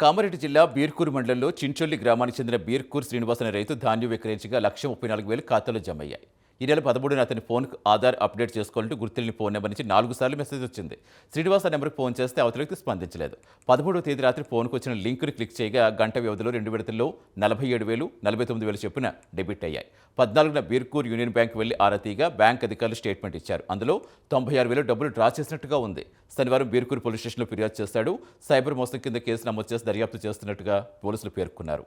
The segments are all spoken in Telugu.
కామారెడ్డి జిల్లా బీర్కూర్ మండలంలో చించొల్లి గ్రామానికి చెందిన బీర్కూర్ శ్రీనివాస్ అనే రైతు ధాన్యం విక్రయించగా లక్ష ముప్పై నాలుగు వేలు ఖాతాలో జమ అయ్యాయి. ఈ నెల పదమూడున అతని ఫోన్కు ఆధార్ అప్డేట్ చేసుకోవాలంటూ గుర్తులేని ఫోన్ నెంబర్ నుంచి నాలుగు సార్లు మెసేజ్ వచ్చింది. శ్రీనివాస్ ఆ నెంబర్కి ఫోన్ చేస్తే అవతల వ్యక్తి స్పందించలేదు. పదమూడవ తేదీ రాత్రి ఫోన్కు వచ్చిన లింకుని క్లిక్ చేయగా గంట వ్యవధిలో రెండు విడతల్లో నలభై ఏడు వేలు నలభై తొమ్మిది వేలు చొప్పున డెబిట్ అయ్యాయి. పద్నాలుగున బీర్కూర్ యూనియన్ బ్యాంక్ వెళ్ళి ఆరతీగా బ్యాంక్ అధికారులు స్టేట్మెంట్ ఇచ్చారు. అందులో తొంభై ఆరు వేలు డబ్బులు డ్రా చేసినట్టుగా ఉంది. శనివారం బీర్కూర్ పోలీస్ స్టేషన్లో ఫిర్యాదు చేశాడు. సైబర్ మోసం కింద కేసు నమోదు చేసి దర్యాప్తు చేస్తున్నట్టుగా పోలీసులు పేర్కొన్నారు.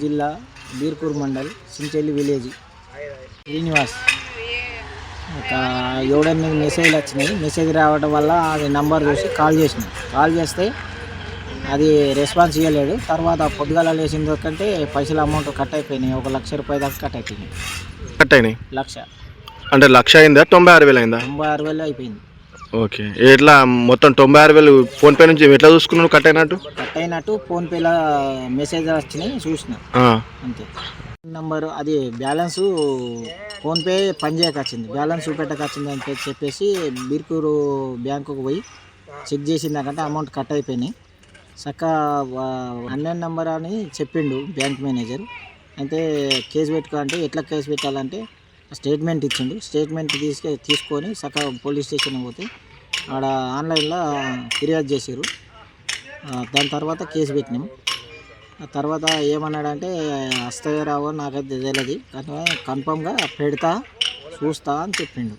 జిల్లా బీర్పూర్ మండల్ సించెల్లి విలేజ్. శ్రీనివాస్. ఒక ఏడెనిమిది మెసేజ్లు వచ్చినాయి. మెసేజ్ రావడం వల్ల అది నంబర్ చూసి కాల్ చేసిన. కాల్ చేస్తే అది రెస్పాన్స్ ఇవ్వలేడు తర్వాత పొద్దుగాల లేచిన కంటే పైసల అమౌంట్ కట్ అయిపోయినాయి. ఒక లక్ష రూపాయల దాకా కట్ అయిపోయినాయి. కట్ అయినాయి? లక్ష. అంటే లక్ష అయిందా? తొంభై ఆరు వేలు అయిందా? తొంభై ఆరు వేలు అయిపోయింది. ఓకే. ఎట్లా మొత్తం తొంభై ఆరు వేలు ఫోన్పే నుంచి ఎట్లా చూసుకున్నావు కట్ అయినట్టు? కట్ అయినట్టు ఫోన్పేలో మెసేజ్ వచ్చినాయి చూసిన. అంతే. నంబరు అది బ్యాలెన్స్ ఫోన్పే పనిచేయక వచ్చింది బ్యాలెన్స్ చూపెట్టక వచ్చింది అని చెప్పి- చెప్పేసి బీర్కూరు బ్యాంకుకు పోయి చెక్ చేసిందాకంటే అమౌంట్ కట్ అయిపోయినాయి. చక్క అన్నెన్ నెంబర్ అని చెప్పిండు బ్యాంక్ మేనేజర్. అయితే కేసు పెట్టుకో అంటే ఎట్లా కేసు పెట్టాలంటే స్టేట్మెంట్ ఇచ్చిండు. స్టేట్మెంట్ తీసుకు తీసుకొని చక్క పోలీస్ స్టేషన్ పోతే ఆడ ఆన్లైన్లో ఫిర్యాదు చేశారు దాని తర్వాత కేసు పెట్టినాం. తర్వాత ఏమన్నాడంటే వస్తాయో రావో నాకైతే తెలియదు కానీ కన్ఫామ్గా పెడతా చూస్తా అని చెప్పిండు.